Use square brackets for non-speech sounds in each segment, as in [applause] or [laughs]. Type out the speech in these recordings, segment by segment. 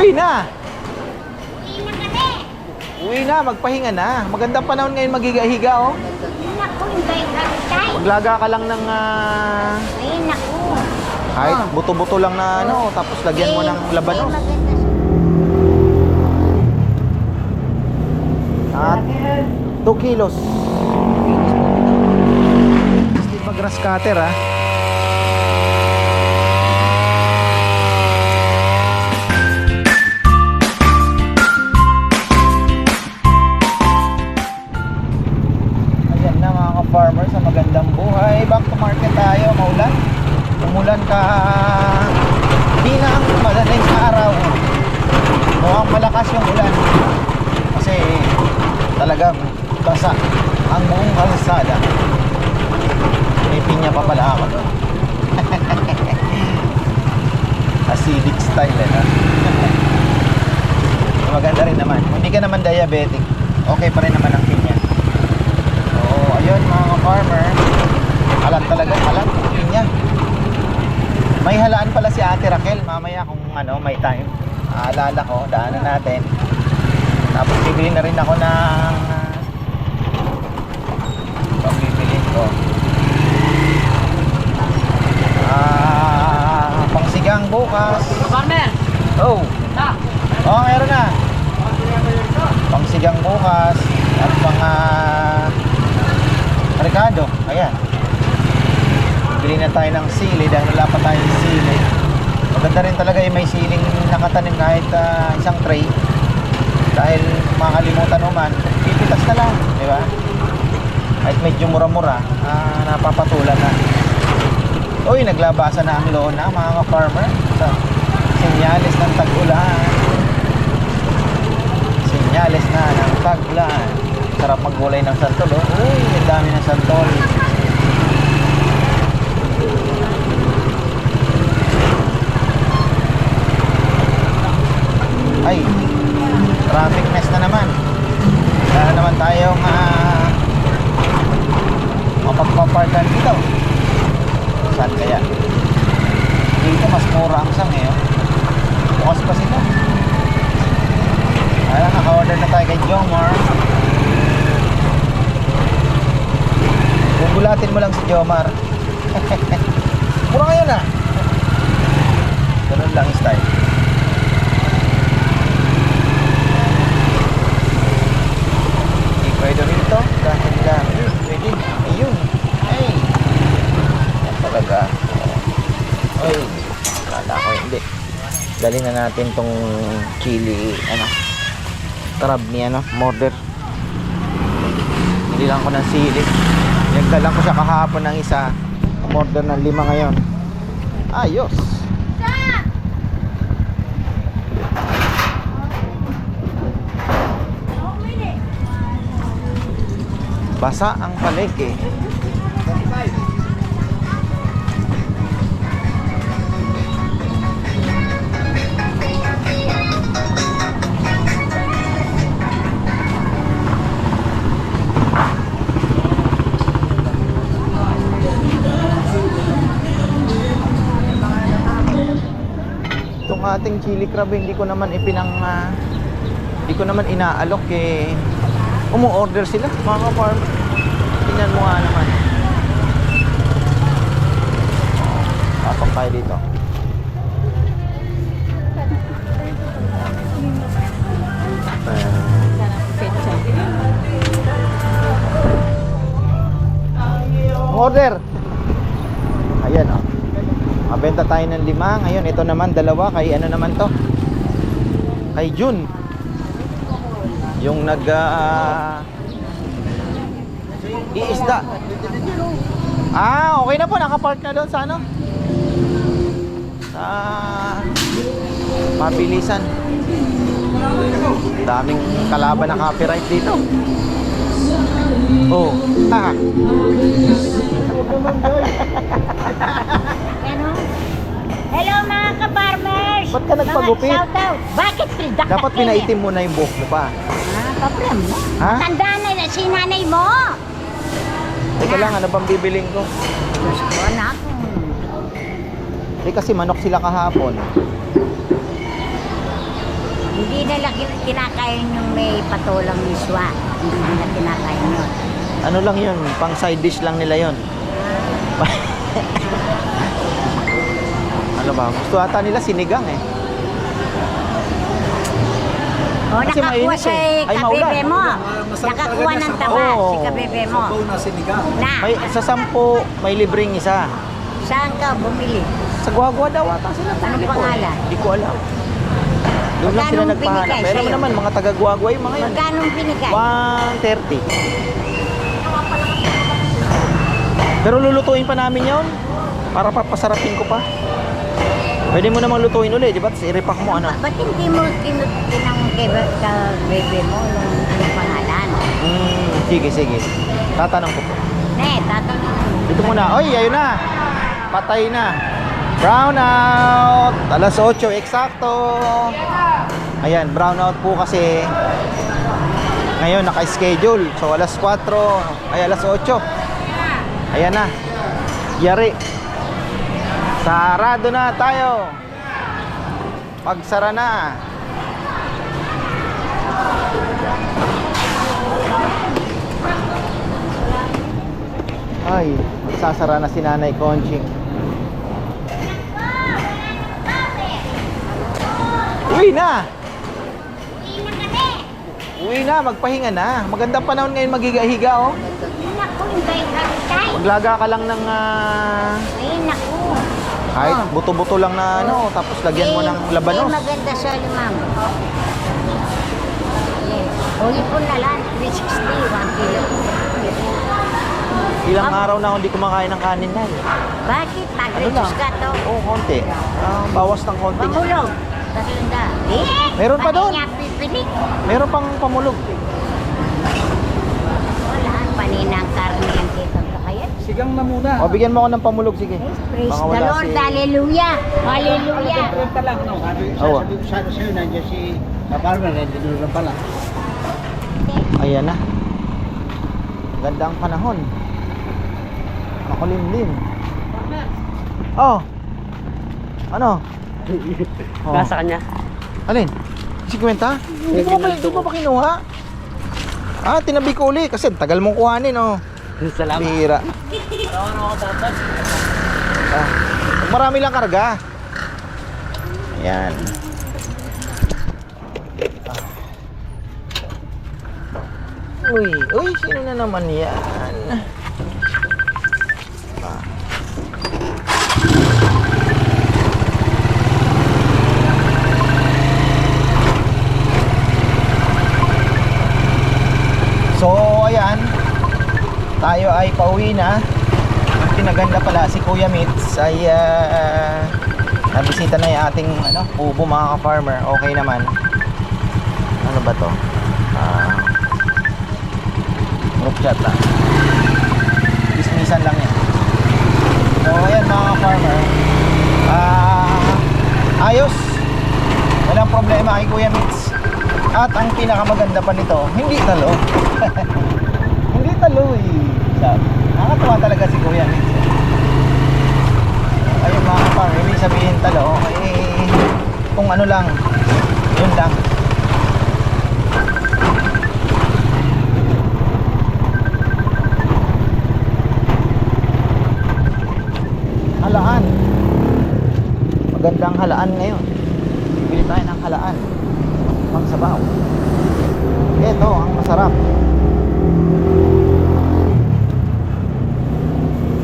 Uwi na. Uwi na kami. Uwi na, magpahinga na. Magandang panahon ngayon magiga-higa, oh. Naku, hindi kantay. Maglaga ka lang ng ah, Ay, naku. kahit Oh. buto-buto lang na ano, tapos lagyan mo Eh, ng labanos. eh. At 2 kilos. Steve pa grass cutter, ah. Talagang basa ang buong kalsada. May pinya pa pala ako doon. [laughs] Acidic style eh, no? [laughs] Maganda rin naman. Hindi ka naman diabetic. Okay pa rin naman ang pinya. Oo, ayun mga farmer. Alam talaga, ang pinya. May halaan pala si Ate Raquel mamaya kung ano, may time. Aalala ko, daanan natin. Bibili na rin ako ng pambibili ko. Ah, pangsigang bukas. Farmer! Oh. Ta! Oh, meron na. Pangsigang bukas at ah, Ricardo. Ayan. Bili na tayo ng sili dahil wala pa tayong sili. Maganda rin talaga yung may siling nakatanim kahit ah, isang tray. Dahil makakalimutan mo man, pipitas na lang, di ba? Kahit medyo mura-mura, ah, napapatulan na. Uy, naglabasan na ang lona mga farmer sa senyales ng tag-ulan. Senyales na ng tag-ulan. Sarap maggulay ng santol, oh. Uy, ang dami ng santol. Ay, traffic mess na naman. Wala na naman tayong uh, mapagpaparkan dito. Saan kaya? Dito mas mura ang sang eh. oh. Bukas pa sila. Ayan, naka-order na tayo kay Jomar. Gugulatin mo lang si Jomar. [laughs] mura ngayon ah. Ganun lang style. Ay, kala ko hindi. Dali na natin tong chili, ano, crab ni, ano, morder. Hindi lang ko ng sili. Nagdala ko siya kahapon ng isa. Morder ng lima ngayon. Ayos. Basa ang palengke. 25. yung chili crab eh, hindi ko naman ipinang uh, hindi ko naman inaalok eh. Umu-order sila mga farm. Tingnan mo nga naman. Pasok tayo dito. Order! Ayan oh mabenta tayo ng lima. Ngayon ito naman dalawa. Kay ano naman to? Kay June yung nag ah, iisda. Ah okay na po. Nakapark na doon sa ano? Sa mabilisan. Daming kalaban na copyright dito. Oh ah [laughs] Ano? Hello mga ka-farmers! Ba't ka nagpagupit? Mga Shoutout! Bakit pildak dapat pinaitim mo na yung buhok mo pa Ah, kaprem mo. Ha? Tanda na si nanay mo. teka lang ano bang bibiling ko Diyos ko, anak. Eh kasi manok sila kahapon. nila kin- kinakain yung may patulang miswa. Hindi nila kinakain yun. Ano lang yun, pang side dish lang nila yun. [laughs] ano ba, gusto ata nila sinigang eh. O, Kasi nakakuha mainit sa eh. Ay, maulan. kabebe mo. Masarap Nakakuha talaga ng taba Oo. si kabebe mo. Sabaw na sinigang. Na, May, sa sampu, may libreng isa. saan ka bumili? Sa Guagua daw ata sila. Anong bumili pangalan? Hindi ko alam. Doon lang sila Magkano nagpahanap. binigay Pero sa'yo? naman, mga taga Guagua yung mga yun. Magkano binigay? 130. Pero lulutuin pa namin yon para papasarapin ko pa. Pwede mo namang lutuin ulit, di ba? Tapos i-repack mo ano. Ba't hindi mo kinut kinang kebe- kabebe mo yung yung pangalan? Hmm, sige, sige. Tatanong ko po. Ne, tatanungin. Dito muna. Oy, ayun na. Patay na. Brown out. Alas 8, eksakto. Ayan, brown out po kasi ngayon naka-schedule. So alas 4, ay alas 8. Ayan na. Yari. Sarado na tayo. Pagsara na. Ay, magsasara na si Nanay Conching. Uwi na! Uwi na, magpahinga na. Magandang panahon ngayon magiga-higa, oh. Naku. Maglaga ka lang ng ah, Ay, naku. Kahit Oh. buto-buto lang na ano, tapos lagyan mo Eh, ng labanos. Eh, maganda sa limang. Yeah. O, ipon na lang. 360, 1 kilo. Ilang araw na hindi kumakain ng kanin na. Bakit? Ano lang? Pag-reduce ka to. Oo, konti. Ah, bawas ng konti. Pamulog. Tatanda. Eh, Meron pa doon. Pipilik. Meron pang pamulog. Wala. Paninang karne yan dito. Sigang na muna. O, bigyan mo ako ng pamulog, sige. praise Baka the wala Lord. si- Hallelujah. Hallelujah. Kwenta lang, no? Sabi, Oo. sabi ko sana sa'yo, nandiyan si Kaparmer, nandiyan doon pala. Ayan na. Ganda ang panahon. Makulimlim. Oh. Ano? Oh. Nasa kanya. Alin? Si Kwenta? Hindi mo pa, hindi mo pa kinuha? Ah, tinabi ko uli kasi tagal mong kuhanin, oh. [laughs] Salamat. Bira. Ah, marami lang karga. Ayan. Uy, uy, sino na naman yan? Ah. So, ayan. Tayo ay pauwi na. Ang pinaganda pala si Kuya Mitz ay ah, nabisita na yung ating ano, ubo mga ka-farmer. Okay naman. Ano ba to? Ah, group chat lang. Dismissan lang yan. So, ayan mga ka-farmer. Ah, ayos. Walang problema kay Kuya Mitz. At ang pinakamaganda pa nito, hindi talo. [laughs] hindi talo eh. Sabi. Nakakatuwa talaga si Kuya Mitz. Ayun mga kapar, ibig sabihin talo, eh, kung ano lang, yun lang. Halaan. Magandang halaan ngayon. Bibili tayo ng halaan. Pang sabaw. Ito, ang masarap.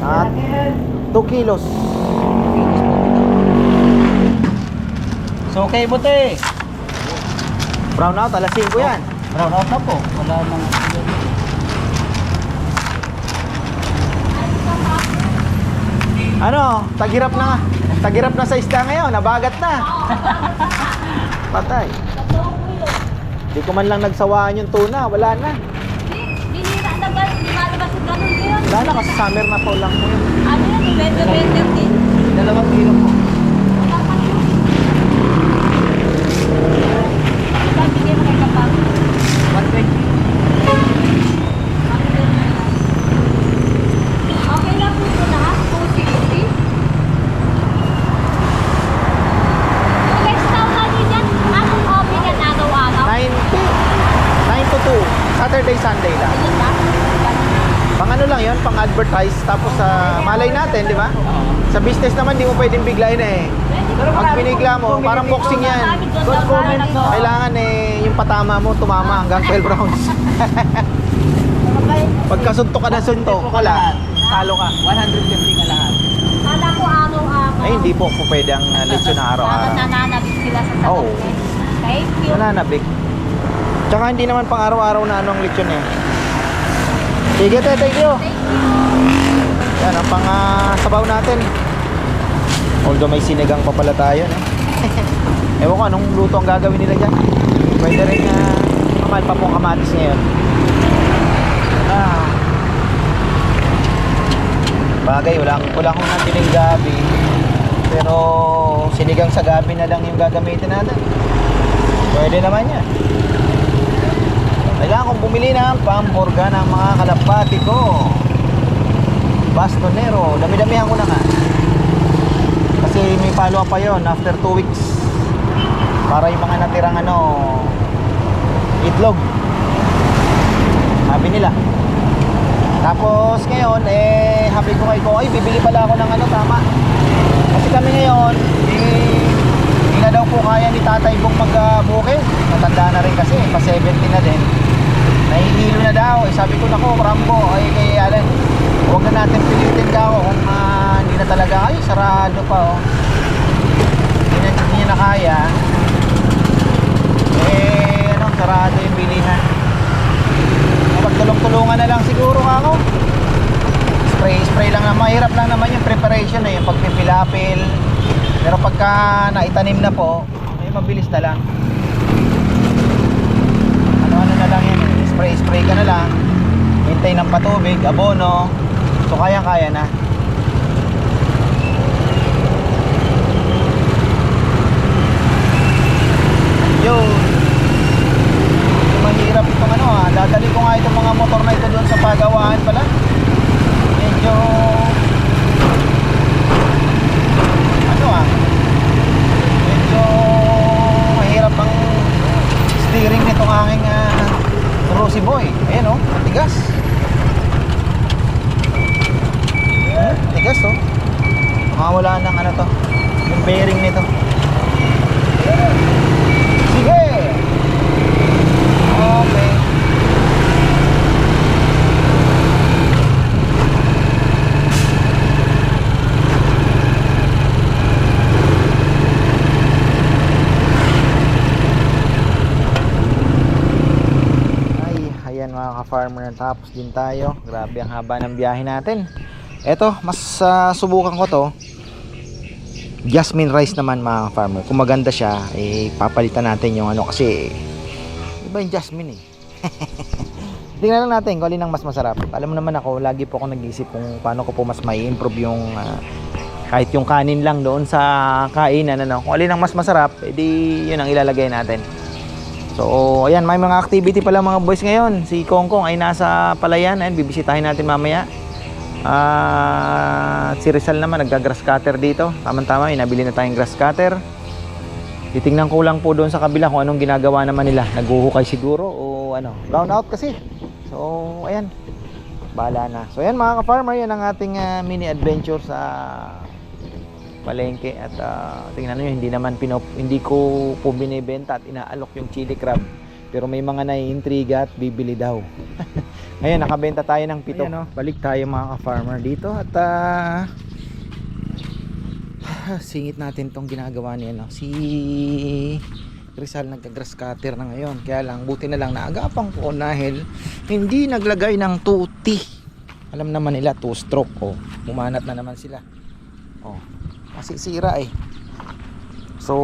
At 2 kilos. So, okay, buti. Brown out, alas 5 yan. Brown out na po. Wala nang... Ano, tagirap na. Tagirap na sa isda ngayon, nabagat na. Patay. Di ko man lang nagsawaan yung tuna, wala na. Binira na ba? Lumalabas yung ganun yun? Wala na kasi summer na po lang po yun. Benta-benta din. Dalawang kilo po. Saan bigay mo kay Kapag? 120. Okay lang po ito lahat. 260. Next town na din yan. Anong hobby yan araw-araw? Saturday, Sunday lang. Pang ano lang yon pang advertise. Tapos sa malay natin, di ba? Sa business naman, di mo pwedeng biglayin eh. Pag binigla mo, parang boxing yan. Kailangan eh, yung patama mo, tumama hanggang 12 [laughs] rounds. Pagka suntok ka na suntok, wala. Talo ka. 150 ka lahat. Kala ko araw-araw. Ay, hindi po po pwede ang uh, lechon na araw-araw. nananabik sila sa sagot Oo. Thank you. Nananabik. Tsaka hindi naman pang araw-araw na anong lechon eh. Sige, te, thank you. Thank you. Yan, ang pang ah, sabaw natin. Although may sinigang pa pala tayo, no? [laughs] Ewan ko, anong luto ang gagawin nila dyan? Pwede rin uh, mahal pa pong kamatis ngayon. Ah. Bagay, wala, wala akong natiling gabi. Pero sinigang sa gabi na lang yung gagamitin natin. Pwede naman yan. Kailangan kong bumili ng pamburga ng mga kalapati ko. Bastonero. Dami-damihan ko na nga. Kasi may follow up pa yon after 2 weeks. Para yung mga natirang ano, itlog. Sabi nila. Tapos ngayon, eh, happy ko kay ko, ay, bibili pala ako ng ano, tama. Kasi kami ngayon, eh, hindi na daw po kaya ni tatay pong mag-bukid. Matanda na rin kasi, pa 70 na din. Nahihilo na daw. Eh, sabi ko, nako, Rambo, ay kay Alan, huwag na natin pilitin ka ako kung ah, hindi na talaga, ay, sarado pa, oh. Hindi na, hindi niya na kaya. Eh, ano, sarado yung bilihan. Magtulong-tulungan na lang siguro ako. Spray, spray lang naman. Mahirap lang naman yung preparation eh, yung pagpipilapil. Pero pagka naitanim na po, ay mabilis na lang. Ano-ano na lang yan. eh. Spray-spray ka na lang. Hintay ng patubig, abono. So kaya-kaya na. Yun. Mahirap itong ano ha. Dadali ko nga itong mga motor na ito doon sa pagawaan pala. Medyo ano ah. Medyo mahirap ang steering nitong aking uh, Rosy Boy. Ayan oh, tigas. Hmm, tigas oh. Makawala ng ano to. Yung bearing nito. Sige! Okay. Ay, ayan mga ka-farmer, tapos din tayo. Grabe ang haba ng biyahe natin. Eto, mas ah, subukan ko to. Jasmine rice naman mga farmer. Kung maganda siya, eh, papalitan natin yung ano kasi iba yung jasmine eh. [laughs] Tingnan lang natin kung alin ang mas masarap. Alam mo naman ako, lagi po ako nag-iisip kung paano ko po mas may improve yung ah, kahit yung kanin lang doon sa kainan ano. Kung alin ang mas masarap, edi yun ang ilalagay natin. So, ayan, may mga activity pala mga boys ngayon. Si Kongkong ay nasa palayan. Ayan, bibisitahin natin mamaya. Ah, si Rizal naman nagga-grass cutter dito. Tama-tama, may nabili na tayong grass cutter. Titingnan ko lang po doon sa kabila kung anong ginagawa naman nila. Naghuhukay siguro o ano, brown out kasi. So, ayan. Bahala na. So, ayan mga ka-farmer, yan ang ating ah, mini adventure sa palengke at ah, tingnan niyo hindi naman pinop, hindi ko po binebenta at inaalok yung chili crab. Pero may mga naiintriga at bibili daw. [laughs] Ngayon, nakabenta tayo ng pito. Ayan, oh, balik tayo mga ka-farmer dito at ah, [sighs] singit natin tong ginagawa niya no? si Rizal nagka-grass cutter na ngayon kaya lang buti na lang naagapang ko dahil hindi naglagay ng tuti alam naman nila two stroke oh, umanat na naman sila oh, kasi sira eh. So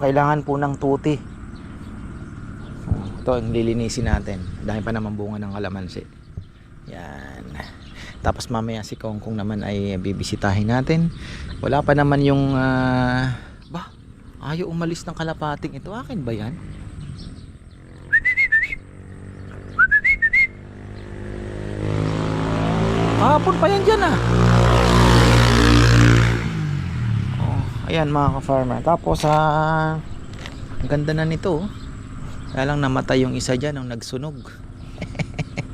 kailangan po ng tuti. Ito ang lilinisin natin. Dahil pa naman bunga ng kalamansi. Yan. Tapos mamaya si Kongkong naman ay bibisitahin natin. Wala pa naman yung ah, ba? Ayaw umalis ng kalapating ito. Akin ba yan? Hapon pa yan dyan ah oh, ayan mga ka-farmer tapos ah ang ganda na nito oh. kaya lang namatay yung isa dyan nung nagsunog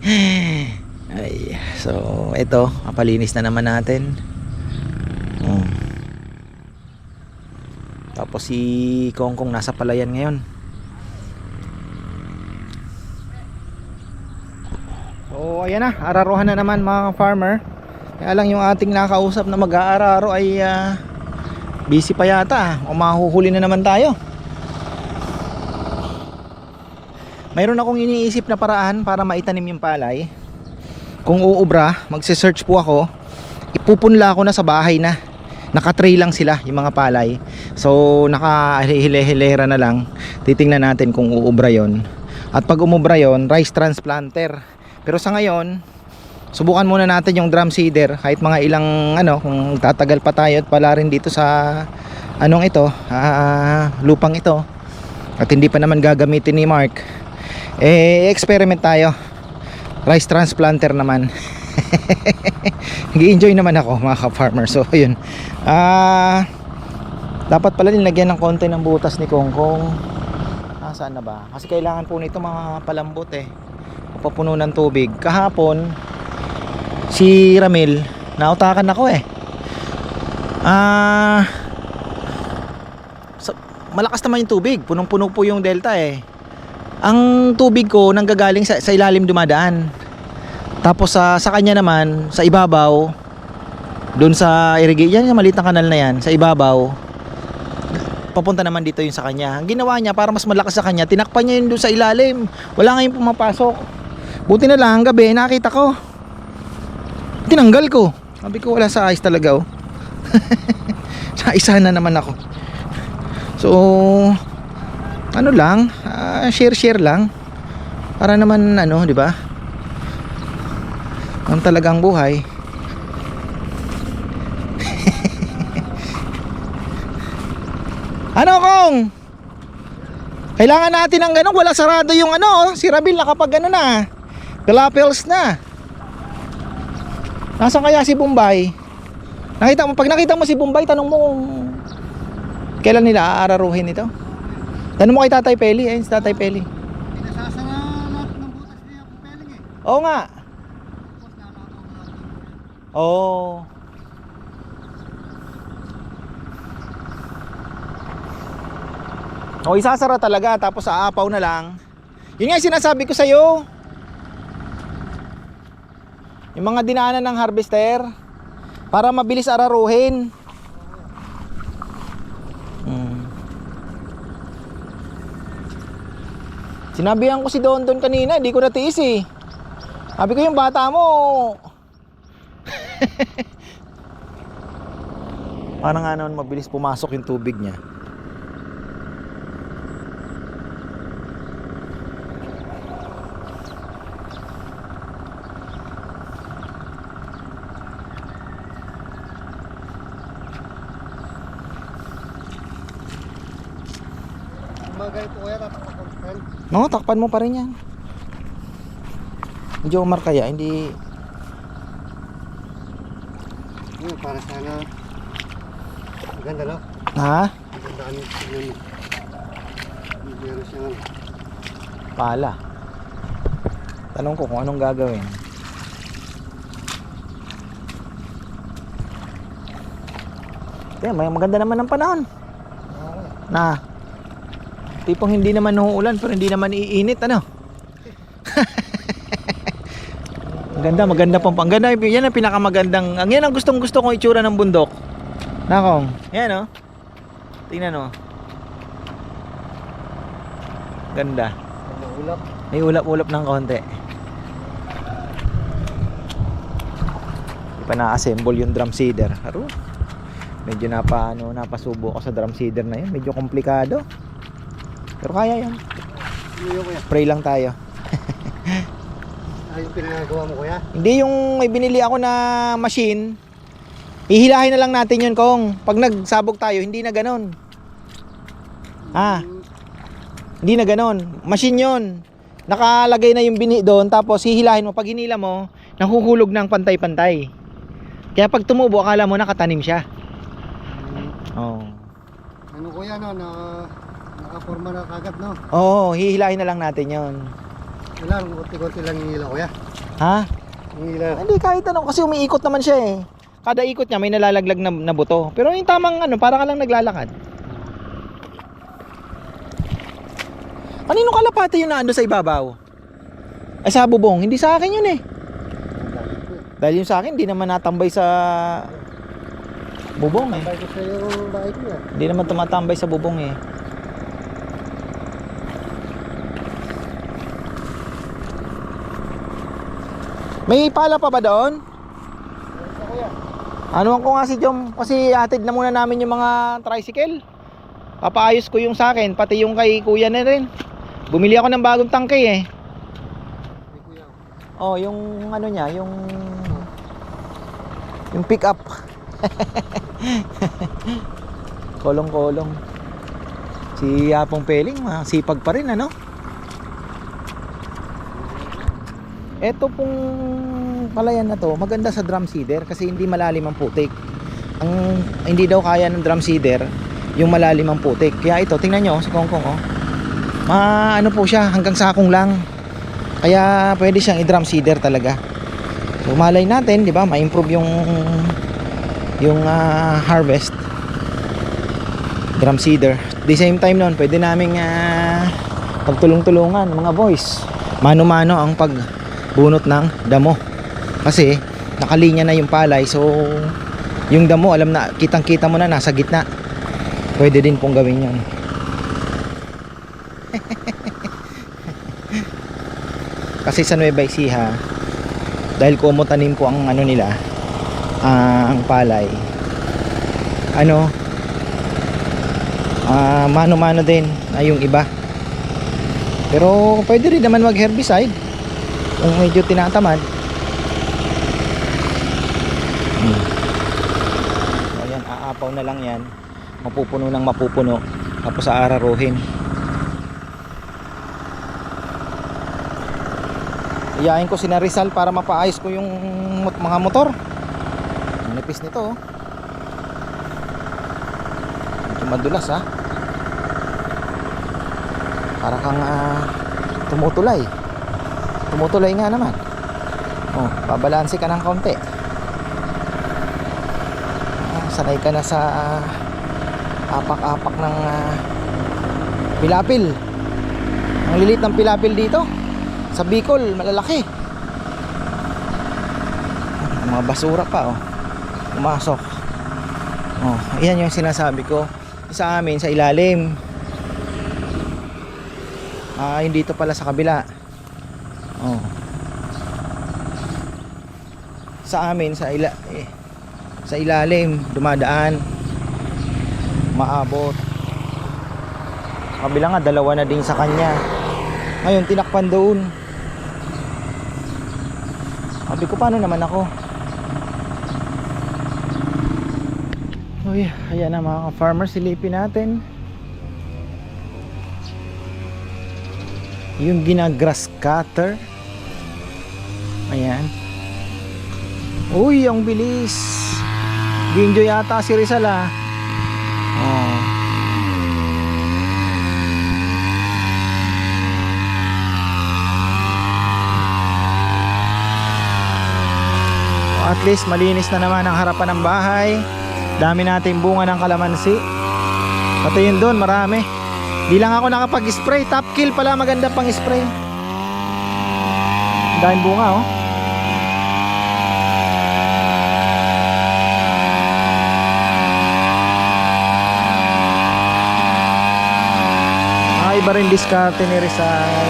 [laughs] Ay, so ito, papalinis na naman natin. Hmm. Tapos si Kongkong nasa palayan ngayon. So ayan na, araruhan na naman mga farmer. Kaya lang yung ating nakausap na mag-aararo ay ah, busy pa yata. O mahuhuli na naman tayo. Mayroon akong iniisip na paraan para maitanim yung palay. Kung uubra, magse-search po ako. Ipupunla ko na sa bahay na. Naka-tray lang sila yung mga palay. So naka-hilera na lang. Titingnan natin kung uubra yon. At pag umubra yon, rice transplanter. Pero sa ngayon, subukan muna natin yung drum seeder kahit mga ilang ano kung tatagal pa tayo at pala rin dito sa anong ito, ah, lupang ito. At hindi pa naman gagamitin ni Mark. Eh experiment tayo. Rice transplanter naman. [laughs] Nag-enjoy naman ako mga ka-farmer. So ayun. Ah dapat pala nilagyan ng konti ng butas ni Kongkong. Ah, saan na ba? Kasi kailangan po nito mga palambot eh. Papuno ng tubig. Kahapon si Ramil nautakan ako eh. Ah sa- malakas naman yung tubig. Punong-puno po yung delta eh. Ang tubig ko nanggagaling sa, sa ilalim dumadaan. Tapos sa sa kanya naman sa ibabaw doon sa irrigation, yan yung maliit na kanal na yan, sa ibabaw. Papunta naman dito yung sa kanya. Ang ginawa niya para mas malakas sa kanya, tinakpan niya yun doon sa ilalim. Wala nga yung pumapasok. Buti na lang gabi nakita ko. Tinanggal ko. Sabi ko wala sa ayos talaga oh. [laughs] sa isa na naman ako. So ano lang, ah, share-share lang. Para naman ano, 'di ba? Ang talagang buhay. [laughs] ano kong? Kailangan natin ng ganun, wala sarado yung ano, oh. si Rabil nakapag ano na. Galapels na. Nasaan kaya si Bombay? Nakita mo, pag nakita mo si Bombay, tanong mo kung kailan nila aararuhin ito. Tanong mo kay Tatay Peli, ayun si Tatay Peli. Pinasasara lahat ng butas niya ang peling eh. Oo nga. Oo. O isasara talaga tapos aapaw na lang. Yun nga yung sinasabi ko sa'yo. Yung mga dinaanan ng harvester para mabilis araruhin. Hmm. Sinabihan ko si Don Don kanina, di ko natiis eh. Sabi ko yung bata mo. [laughs] Parang nga naman mabilis pumasok yung tubig niya. Mga ganito kuya, tatakot pen. No, takpan mo pa rin yan. Medyo umar kaya, hindi... Yun, para sana. Ang ganda no? Ha? Ang ganda kami yun. Meron siyang ano. Pala. Tanong ko kung anong gagawin. Yeah, may maganda naman ang panahon. Na. Tipong hindi naman uulan pero hindi naman iinit ano. Ang ganda, maganda pang ang. Yan ang pinakamagandang. Ang yan ang gustong gusto kong itsura ng bundok. Nakong. Yan oh. Tingnan oh. Ganda. Ang ulap. May ulap-ulap ng konti. Hindi pa na-assemble yung drum seeder. Aro. Medyo napa, ano, napasubo ako sa drum seeder na yun. Medyo komplikado. Pero kaya yan. Ano kuya? Pray lang tayo. Ano [laughs] yung pinagagawa mo kuya? Hindi yung may binili ako na machine. Ihilahin na lang natin yun kung pag nagsabog tayo, hindi na ganon. Ah, hindi na ganon. Machine yun. Nakalagay na yung bini doon tapos hihilahin mo. Pag hinila mo, nahuhulog ng pantay-pantay. Kaya pag tumubo, akala mo nakatanim siya. Oo. Ano kuya no? Na, nakaporma na kagad no? Oo, hihilahin na lang natin yon. Kailangan konti-konti lang yung ilaw kuya. Ha? Yung ilaw. Hindi, kahit ano, kasi umiikot naman siya eh. Kada ikot niya may nalalaglag na, na buto. Pero yung tamang ano, para ka lang naglalakad. Kanino kalapati yun na ano sa ibabaw? Ay sa bubong, hindi sa akin yun eh. Dahil yung sa akin, hindi naman natambay sa bubong eh. Yung. Hindi naman tumatambay sa bubong eh. May pala pa ba doon? Ano ko nga si Jom kasi atid na muna namin yung mga tricycle. Papaayos ko yung sa akin pati yung kay kuya na rin. Bumili ako ng bagong tangke eh. Oh, yung ano niya, yung yung pick up. [laughs] Kolong-kolong. Si Apong Peling, masipag pa rin ano? Ito pong palayan na to, maganda sa drum seeder kasi hindi malalim ang putik. Ang hindi daw kaya ng drum seeder yung malalim ang putik. Kaya ito, tingnan nyo, si Kongkong oh. Ma ano po siya, hanggang sakong lang. Kaya pwede siyang i-drum seeder talaga. So malay natin, 'di ba, ma-improve yung yung ah, harvest. Drum seeder. The same time noon, pwede naming ah, pagtulong-tulungan mga boys. Mano-mano ang pagbunot ng damo. Kasi nakalinya na yung palay, so yung damo alam na kitang-kita mo na nasa gitna. Pwede din pong gawin 'yon. [laughs] Kasi sa Nueva Ecija, dahil kumutanim po ang ano nila, ah, ang palay. Ano? Ah, mano-mano din ay yung iba. Pero pwede rin naman mag-herbicide kung medyo tinatamad. Hmm. Ayan, aapaw na lang yan. Mapupuno ng mapupuno. Tapos aararuhin. Iyain ko si na Rizal para mapaayos ko yung mga motor. Nipis nito oh. Madulas ha. Para kang ah, tumutulay. Tumutulay nga naman. Oh, babalanse ka ng kaunti. Ah, sanay ka na sa ah, apak-apak ng ah, pilapil. Ang lilit ng pilapil dito. Sa Bicol, malalaki. Mga basura pa oh. Pumasok. Oh, ayan yung sinasabi ko. Sa amin sa ilalim. Ah, hindi dito pala sa kabila. Oh. Sa amin sa ila eh, sa ilalim dumadaan maabot. Kabila nga dalawa na din sa kanya. Ngayon tinakpan doon. Sabi ko paano naman ako? Uy, ayan na mga farmers silipin natin. Yung ginagrass cutter. Uy, ang bilis. Ginjo yata si Rizal ah. Oh. At least malinis na naman ang harapan ng bahay. Dami nating bunga ng kalamansi. Pati yun doon, marami. Di lang ako nakapag-spray. Top kill pala maganda pang spray. Daming bunga oh. Iba rin diskarte ni Rizal.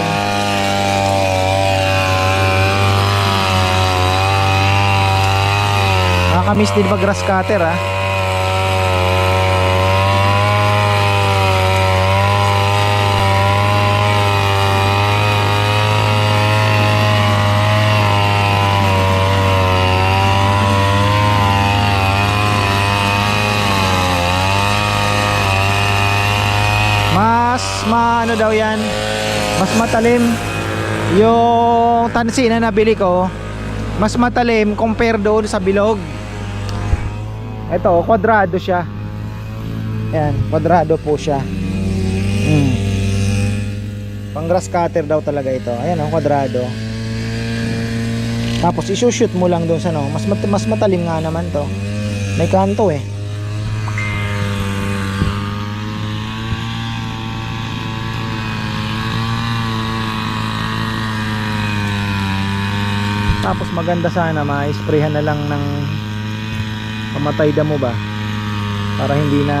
Nakakamiss din mag grass cutter ah. Mas maano daw yan Mas matalim Yung tansi na nabili ko Mas matalim compare doon sa bilog Ito, kwadrado siya Ayan, kwadrado po siya hmm. Pang grass cutter daw talaga ito. Ayan oh, kwadrado. Tapos isushoot mo lang doon sa no. Mas mat- mas matalim nga naman to. May kanto eh. Tapos maganda sana ma-sprayhan na lang ng pamatay damo ba para hindi na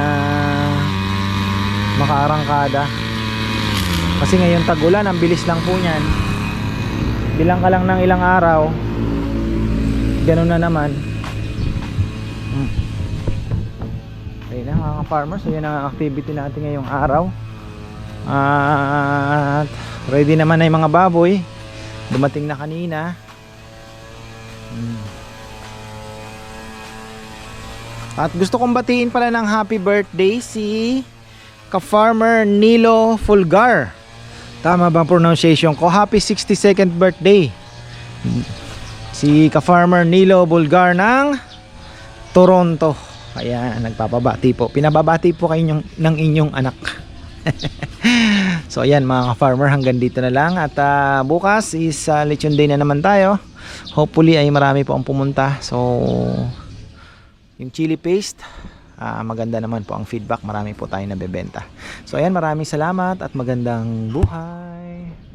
makaarangkada. Kasi ngayon tagulan, ang bilis lang po niyan. Bilang ka lang ng ilang araw, ganun na naman. Hmm. Ayun na mga farmers, yun ang activity natin ngayong araw. At ready naman na yung mga baboy. Dumating na kanina. Hmm. At gusto kong batiin pala ng happy birthday si ka-farmer Nilo Fulgar. Tama ba ang pronunciation ko? Happy 62nd birthday. Si ka-farmer Nilo Bulgar ng Toronto. Ayan, nagpapabati po. Pinababati po kayo ng, ng inyong anak. [laughs] so ayan mga ka-farmer, hanggang dito na lang. At ah, bukas is uh, lechon day na naman tayo. Hopefully ay marami po ang pumunta. So yung chili paste, ah, maganda naman po ang feedback. Marami po tayo nabebenta. So ayan, maraming salamat at magandang buhay.